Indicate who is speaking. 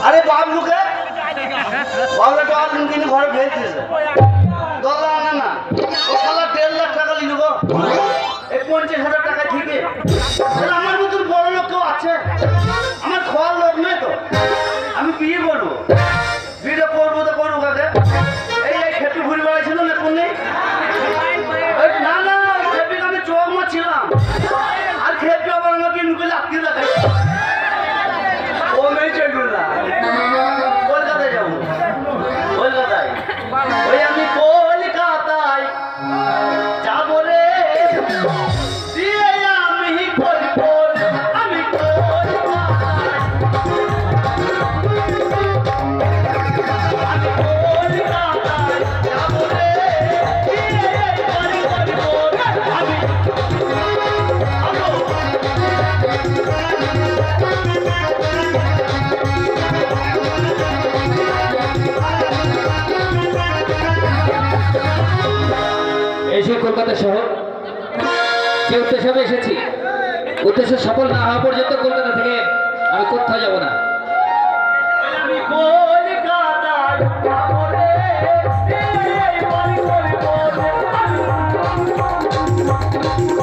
Speaker 1: আরে বাবলুকে বাবলুকে ঘরে দেড় লাখ টাকা পঞ্চাশ হাজার টাকা আমার মতন বড় লোক কেউ আছে? আমার খোয়ার লোক নেই তো। আমি বিয়ে করব
Speaker 2: কলকাতা শহর, যে আমি এসেছি, উদ্দেশ্য সফল না হওয়া পর্যন্ত কলকাতা থেকে আমি কোথাও যাব না
Speaker 1: Thank you.